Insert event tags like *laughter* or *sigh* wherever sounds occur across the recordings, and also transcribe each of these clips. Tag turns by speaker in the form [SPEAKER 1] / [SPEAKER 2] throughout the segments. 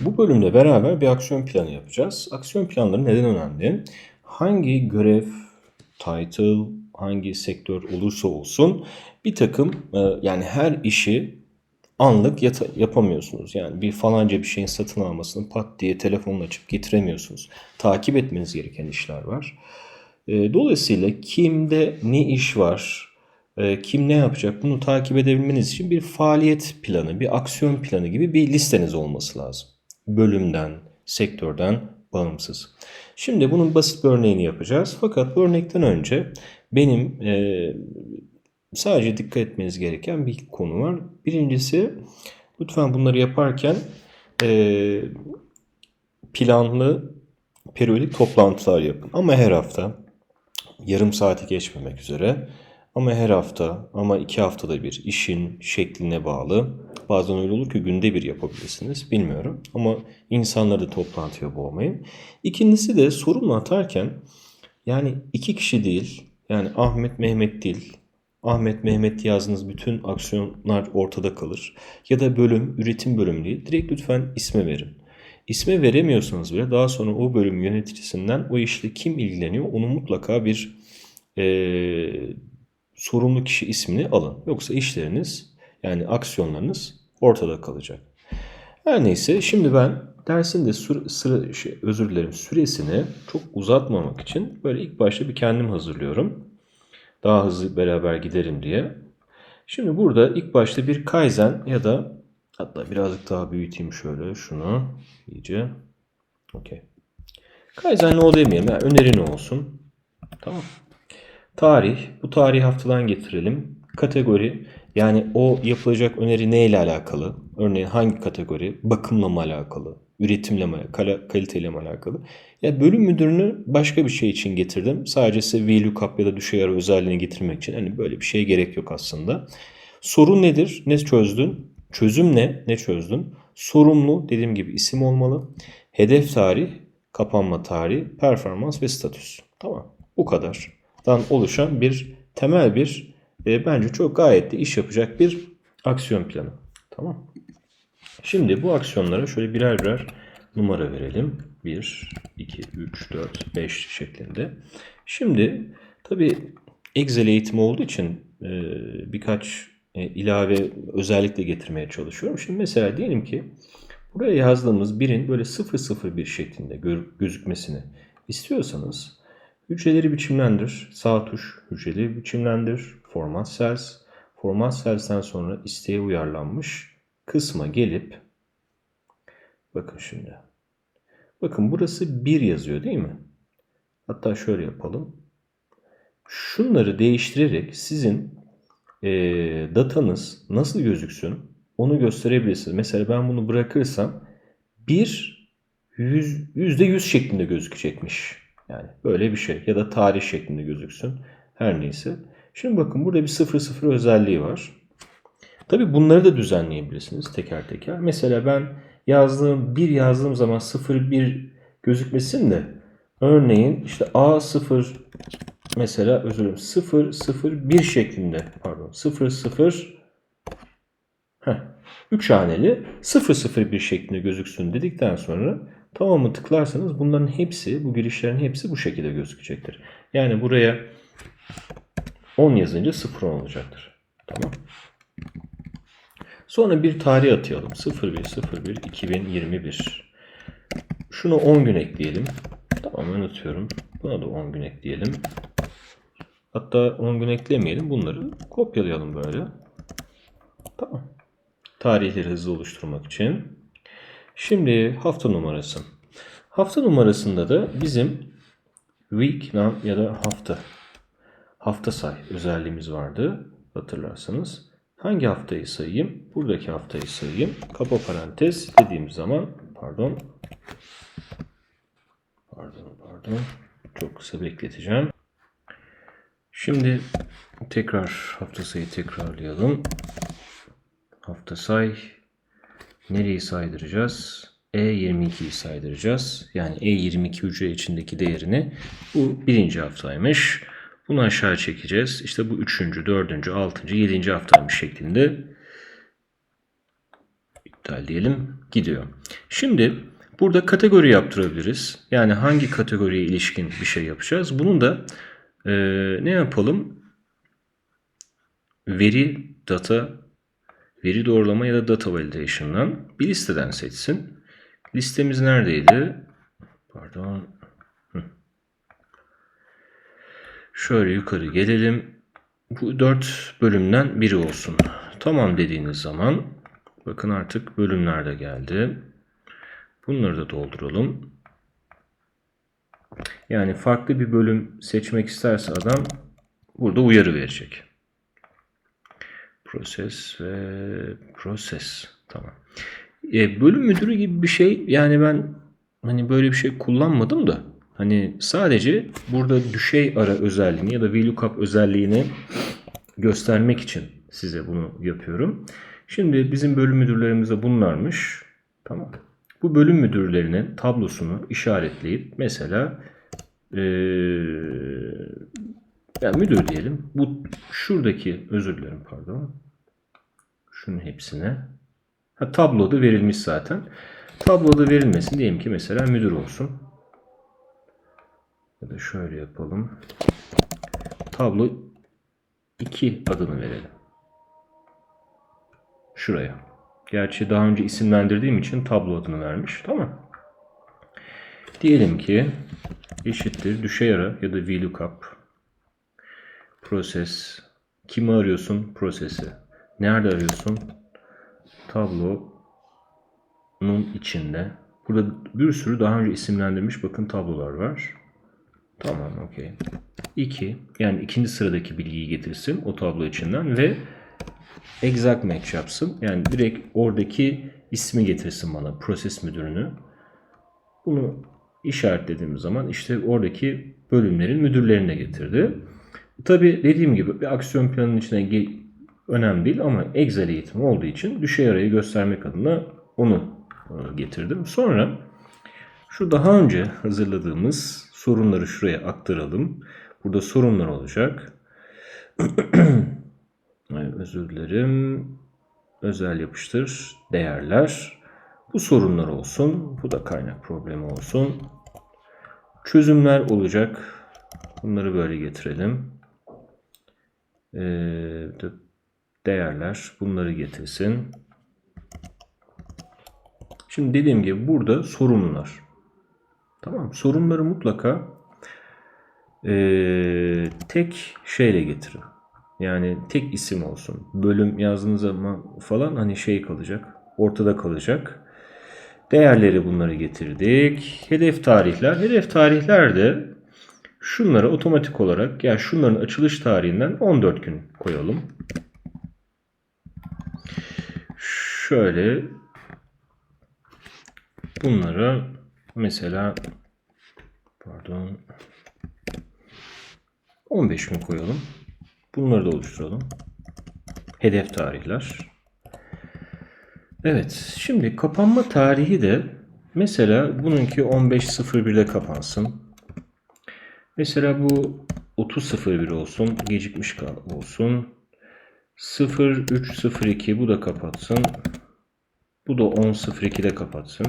[SPEAKER 1] Bu bölümde beraber bir aksiyon planı yapacağız. Aksiyon planları neden önemli? Hangi görev, title, hangi sektör olursa olsun bir takım e, yani her işi anlık yapamıyorsunuz. Yani bir falanca bir şeyin satın almasını pat diye telefonla açıp getiremiyorsunuz. Takip etmeniz gereken işler var. E, Dolayısıyla kimde ne iş var, e, kim ne yapacak bunu takip edebilmeniz için bir faaliyet planı, bir aksiyon planı gibi bir listeniz olması lazım. Bölümden, sektörden bağımsız. Şimdi bunun basit bir örneğini yapacağız. Fakat bu örnekten önce benim e, sadece dikkat etmeniz gereken bir konu var. Birincisi lütfen bunları yaparken e, planlı periyodik toplantılar yapın. Ama her hafta yarım saati geçmemek üzere ama her hafta ama iki haftada bir işin şekline bağlı. Bazen öyle olur ki günde bir yapabilirsiniz bilmiyorum ama insanları da toplantıya boğmayın. İkincisi de sorumlu atarken yani iki kişi değil yani Ahmet Mehmet değil Ahmet Mehmet yazdığınız bütün aksiyonlar ortada kalır. Ya da bölüm, üretim bölümü değil. Direkt lütfen isme verin. İsme veremiyorsanız bile daha sonra o bölüm yöneticisinden o işle kim ilgileniyor onu mutlaka bir eee, sorumlu kişi ismini alın. Yoksa işleriniz yani aksiyonlarınız ortada kalacak. Her neyse şimdi ben dersin de süre, sıra, şey, özür dilerim süresini çok uzatmamak için böyle ilk başta bir kendim hazırlıyorum. Daha hızlı beraber giderim diye. Şimdi burada ilk başta bir Kaizen ya da hatta birazcık daha büyüteyim şöyle şunu iyice. Okey. Kaizen ne o demeyelim. Yani öneri ne olsun. Tamam. Tarih. Bu tarihi haftadan getirelim. Kategori. Yani o yapılacak öneri neyle alakalı? Örneğin hangi kategori? Bakımla mı alakalı? Üretimle mi? kal- kaliteyle mi alakalı? Ya bölüm müdürünü başka bir şey için getirdim. Sadece size VLOOKUP ya da düşey ara özelliğini getirmek için. Hani böyle bir şeye gerek yok aslında. Sorun nedir? Ne çözdün? Çözüm ne? Ne çözdün? Sorumlu dediğim gibi isim olmalı. Hedef tarih, kapanma tarihi, performans ve statüs. Tamam. Bu kadardan oluşan bir temel bir e, bence çok gayet de iş yapacak bir aksiyon planı. Tamam. Şimdi bu aksiyonlara şöyle birer birer numara verelim. 1, 2, 3, 4, 5 şeklinde. Şimdi tabii Excel eğitimi olduğu için e, birkaç e, ilave özellikle getirmeye çalışıyorum. Şimdi mesela diyelim ki buraya yazdığımız birin böyle 001 şeklinde gözükmesini istiyorsanız hücreleri biçimlendir. Sağ tuş hücreleri biçimlendir. Format cells. Format cells'ten sonra isteğe uyarlanmış kısma gelip bakın şimdi. Bakın burası 1 yazıyor değil mi? Hatta şöyle yapalım. Şunları değiştirerek sizin eee, datanız nasıl gözüksün onu gösterebilirsiniz. Mesela ben bunu bırakırsam 1 yüz, %100 şeklinde gözükecekmiş. Yani böyle bir şey ya da tarih şeklinde gözüksün. Her neyse. Şimdi bakın burada bir 00 özelliği var. Tabii bunları da düzenleyebilirsiniz teker teker. Mesela ben yazdığım bir yazdığım zaman 01 gözükmesin de örneğin işte A0 mesela özür dilerim 001 şeklinde pardon 00 Heh, 3 haneli 001 şeklinde gözüksün dedikten sonra tamamı tıklarsanız bunların hepsi bu girişlerin hepsi bu şekilde gözükecektir. Yani buraya 10 yazınca 0 olacaktır. Tamam. Sonra bir tarih atayalım. 0101 2021. Şunu 10 gün ekleyelim. Tamam unutuyorum. Buna da 10 gün ekleyelim. Hatta 10 gün eklemeyelim. Bunları kopyalayalım böyle. Tamam. Tarihleri hızlı oluşturmak için. Şimdi hafta numarası. Hafta numarasında da bizim week ya da hafta hafta say özelliğimiz vardı hatırlarsanız. Hangi haftayı sayayım? Buradaki haftayı sayayım. Kapa parantez dediğim zaman pardon pardon pardon çok kısa bekleteceğim. Şimdi tekrar hafta sayı tekrarlayalım. Hafta say nereyi saydıracağız? E22'yi saydıracağız. Yani E22 hücre içindeki değerini bu birinci haftaymış. Bunu aşağı çekeceğiz. İşte bu üçüncü, dördüncü, altıncı, yedinci haftaymış şeklinde iptal diyelim. gidiyor. Şimdi burada kategori yaptırabiliriz. Yani hangi kategoriye ilişkin bir şey yapacağız. Bunu da e, ne yapalım? Veri data, veri doğrulama ya da data validation'dan bir listeden seçsin. Listemiz neredeydi? Pardon. Şöyle yukarı gelelim. Bu dört bölümden biri olsun. Tamam dediğiniz zaman bakın artık bölümler de geldi. Bunları da dolduralım. Yani farklı bir bölüm seçmek isterse adam burada uyarı verecek. Proses ve proses. Tamam. E, bölüm müdürü gibi bir şey yani ben hani böyle bir şey kullanmadım da hani sadece burada düşey ara özelliğini ya da VLOOKUP özelliğini göstermek için size bunu yapıyorum. Şimdi bizim bölüm müdürlerimiz de bunlarmış. Tamam. Bu bölüm müdürlerinin tablosunu işaretleyip mesela ee, yani müdür diyelim. Bu şuradaki özür dilerim pardon. Şunun hepsine. Ha, tabloda verilmiş zaten. Tabloda verilmesin diyelim ki mesela müdür olsun. Ya da şöyle yapalım. Tablo 2 adını verelim. Şuraya. Gerçi daha önce isimlendirdiğim için tablo adını vermiş. Tamam. Diyelim ki eşittir düşey ara ya da VLOOKUP proses kimi arıyorsun? Prosesi. Nerede arıyorsun? Tablonun içinde. Burada bir sürü daha önce isimlendirmiş bakın tablolar var. Tamam okey. 2 yani ikinci sıradaki bilgiyi getirsin o tablo içinden ve exact match yapsın. Yani direkt oradaki ismi getirsin bana proses müdürünü. Bunu işaretlediğim zaman işte oradaki bölümlerin müdürlerine getirdi. Tabi dediğim gibi bir aksiyon planının içine önemli değil ama Excel eğitimi olduğu için düşey arayı göstermek adına onu e, getirdim. Sonra şu daha önce hazırladığımız sorunları şuraya aktaralım. Burada sorunlar olacak. *clears throat* Özür dilerim. Özel yapıştır. Değerler. Bu sorunlar olsun. Bu da kaynak problemi olsun. Çözümler olacak. Bunları böyle getirelim. Ee, değerler. Bunları getirsin. Şimdi dediğim gibi burada sorunlar. Tamam Sorunları mutlaka ee, tek şeyle getirin. Yani tek isim olsun. Bölüm yazdığınız zaman falan hani şey kalacak. Ortada kalacak. Değerleri bunları getirdik. Hedef tarihler. Hedef tarihler de şunları otomatik olarak yani şunların açılış tarihinden 14 gün koyalım. Şöyle bunları mesela pardon 15 gün koyalım. Bunları da oluşturalım. Hedef tarihler. Evet. Şimdi kapanma tarihi de mesela bununki 15.01'de kapansın. Mesela bu 30.01 olsun. Gecikmiş olsun. 0302 bu da kapatsın. Bu da 10.02'de kapatsın.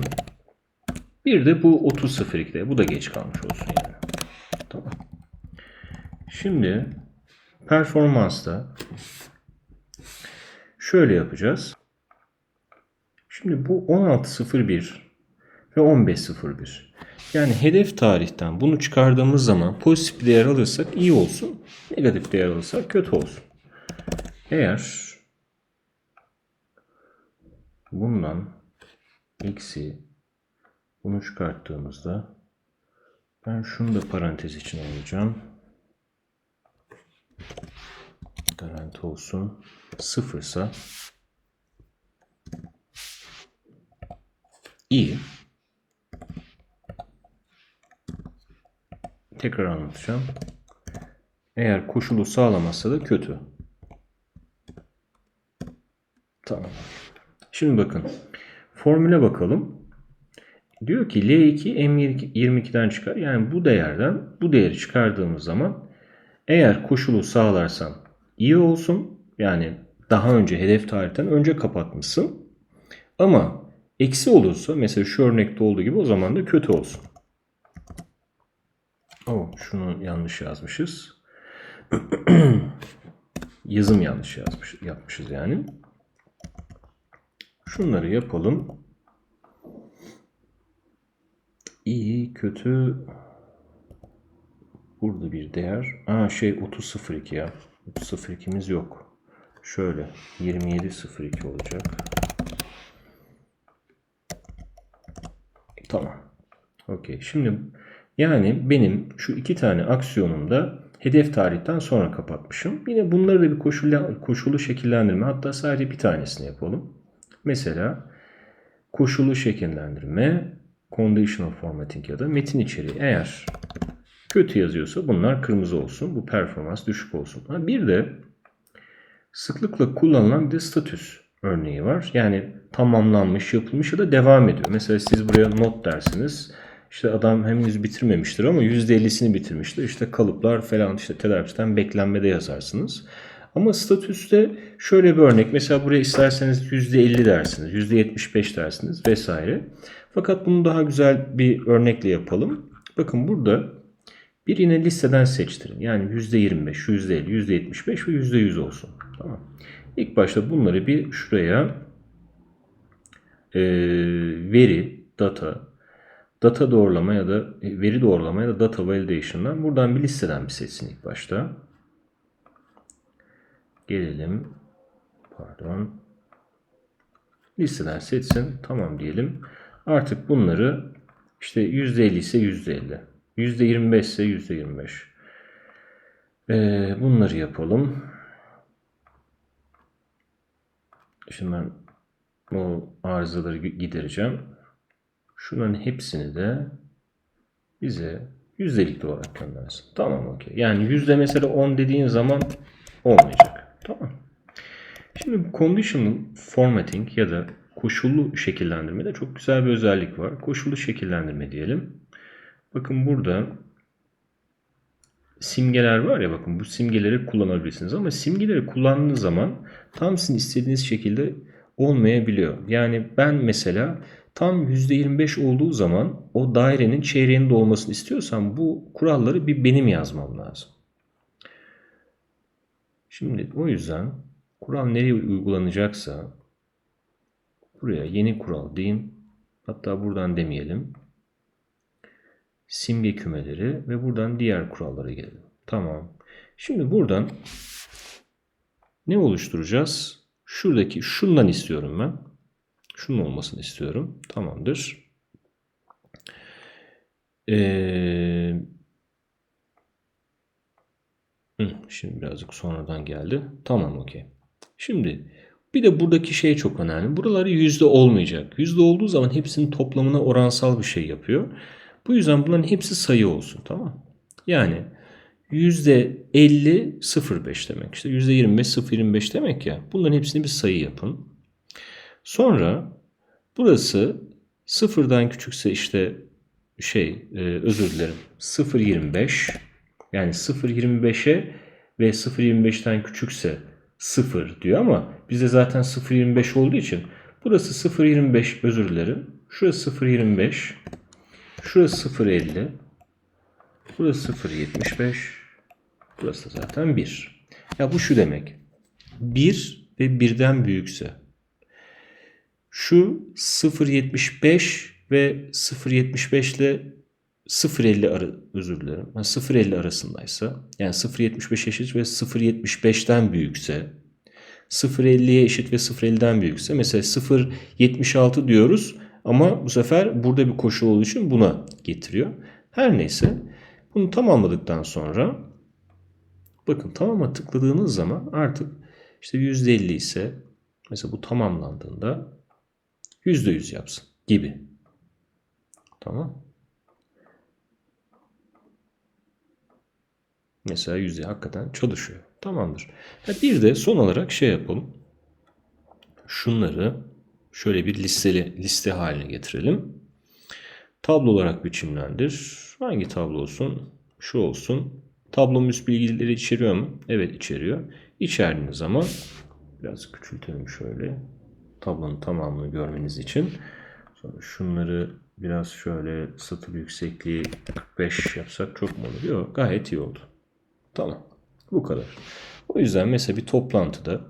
[SPEAKER 1] Bir de bu 30.02'de. Bu da geç kalmış olsun yani. Tamam. Şimdi performansta şöyle yapacağız. Şimdi bu 16.01 ve 15.01. Yani hedef tarihten bunu çıkardığımız zaman pozitif bir değer alırsak iyi olsun. Negatif değer alırsak kötü olsun. Eğer bundan eksi bunu çıkarttığımızda ben şunu da parantez içine alacağım. Garanti olsun. Sıfırsa iyi. Tekrar anlatacağım. Eğer koşulu sağlamazsa da kötü. Tamam. Şimdi bakın. Formüle bakalım. Diyor ki L2 M22'den çıkar. Yani bu değerden bu değeri çıkardığımız zaman eğer koşulu sağlarsan iyi olsun. Yani daha önce hedef tarihten önce kapatmışsın. Ama Eksi olursa mesela şu örnekte olduğu gibi o zaman da kötü olsun. Oh, şunu yanlış yazmışız. *clears throat* Yazım yanlış yazmış, yapmışız yani. Şunları yapalım. İyi, kötü. Burada bir değer. Aa şey 30.02 ya. 30.02'miz yok. Şöyle 27.02 olacak. Tamam. Okey. Şimdi yani benim şu iki tane aksiyonumda hedef tarihten sonra kapatmışım. Yine bunları da bir koşullu, koşullu şekillendirme hatta sadece bir tanesini yapalım. Mesela koşullu şekillendirme, conditional formatting ya da metin içeriği eğer kötü yazıyorsa bunlar kırmızı olsun. Bu performans düşük olsun. Ha, bir de sıklıkla kullanılan bir de statüs örneği var. Yani tamamlanmış, yapılmış ya da devam ediyor. Mesela siz buraya not dersiniz. İşte adam henüz bitirmemiştir ama %50'sini bitirmiştir. İşte kalıplar falan işte tedarikçiden beklenmede yazarsınız. Ama statüste şöyle bir örnek. Mesela buraya isterseniz %50 dersiniz, %75 dersiniz vesaire. Fakat bunu daha güzel bir örnekle yapalım. Bakın burada bir yine listeden seçtirin. Yani %25, %50, %75 ve %100 olsun. Tamam. İlk başta bunları bir şuraya e, veri, data, data doğrulama ya da e, veri doğrulama ya da data validation'dan buradan bir listeden bir seçsin ilk başta. Gelelim. Pardon. Listeden seçsin. Tamam diyelim. Artık bunları işte %50 ise %50. %25 ise %25. Ee, bunları yapalım. Şimdi ben bu arızaları gidereceğim. Şunların hepsini de bize yüzdelikli olarak göndersin. Tamam okey. Yani yüzde mesela 10 dediğin zaman olmayacak. Tamam. Şimdi bu conditional formatting ya da koşullu şekillendirmede çok güzel bir özellik var. Koşullu şekillendirme diyelim. Bakın burada simgeler var ya bakın bu simgeleri kullanabilirsiniz ama simgeleri kullandığınız zaman tam sizin istediğiniz şekilde olmayabiliyor. Yani ben mesela tam %25 olduğu zaman o dairenin çeyreğinin olmasını istiyorsam bu kuralları bir benim yazmam lazım. Şimdi o yüzden kural nereye uygulanacaksa buraya yeni kural deyin. Hatta buradan demeyelim simge kümeleri ve buradan diğer kurallara gelelim. Tamam. Şimdi buradan ne oluşturacağız? Şuradaki şundan istiyorum ben. Şunun olmasını istiyorum. Tamamdır. Ee, şimdi birazcık sonradan geldi. Tamam okey. Şimdi bir de buradaki şey çok önemli. Buraları yüzde olmayacak. Yüzde olduğu zaman hepsinin toplamına oransal bir şey yapıyor. Bu yüzden bunların hepsi sayı olsun tamam Yani %50 0,5 demek işte %25 0,25 demek ya. Bunların hepsini bir sayı yapın. Sonra burası sıfırdan küçükse işte şey e, özür dilerim 0,25 yani 0,25'e ve 0,25'ten küçükse 0 diyor ama bizde zaten 0,25 olduğu için burası 0,25 özür dilerim. Şurası 0,25 Şurası 0.50. Burası 0.75. Burası da zaten 1. Ya bu şu demek. 1 ve 1'den büyükse. Şu 0.75 ve 0.75 ile 0.50 ara, özür dilerim. Yani 0.50 arasındaysa yani 0.75 eşit ve 0.75'ten büyükse 0.50'ye eşit ve 0.50'den büyükse mesela 0.76 diyoruz ama bu sefer burada bir koşul olduğu için buna getiriyor. Her neyse bunu tamamladıktan sonra bakın tamama tıkladığınız zaman artık işte %50 ise mesela bu tamamlandığında %100 yapsın gibi. Tamam. Mesela yüzde hakikaten çalışıyor. Tamamdır. Ha bir de son olarak şey yapalım. Şunları şöyle bir listeli liste haline getirelim. Tablo olarak biçimlendir. Hangi tablo olsun? Şu olsun. Tablom üst bilgileri içeriyor mu? Evet içeriyor. İçerdiğiniz zaman biraz küçültelim şöyle. Tablonun tamamını görmeniz için. Sonra şunları biraz şöyle satır yüksekliği 45 yapsak çok mu olur? Yok gayet iyi oldu. Tamam. Bu kadar. O yüzden mesela bir toplantıda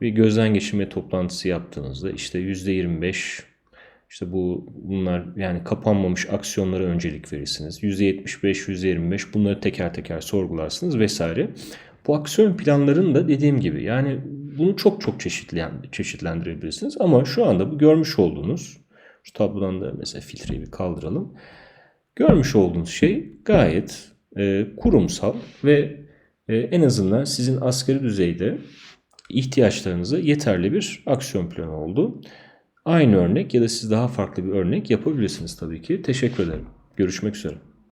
[SPEAKER 1] bir gözden geçirme toplantısı yaptığınızda işte %25 işte bu bunlar yani kapanmamış aksiyonlara öncelik verirsiniz. %75, %25 bunları teker teker sorgularsınız vesaire. Bu aksiyon planlarını da dediğim gibi yani bunu çok çok çeşitlen, çeşitlendirebilirsiniz. Ama şu anda bu görmüş olduğunuz şu tablodan da mesela filtreyi bir kaldıralım. Görmüş olduğunuz şey gayet e, kurumsal ve e, en azından sizin asgari düzeyde ihtiyaçlarınızı yeterli bir aksiyon planı oldu. Aynı örnek ya da siz daha farklı bir örnek yapabilirsiniz tabii ki. Teşekkür ederim. Görüşmek üzere.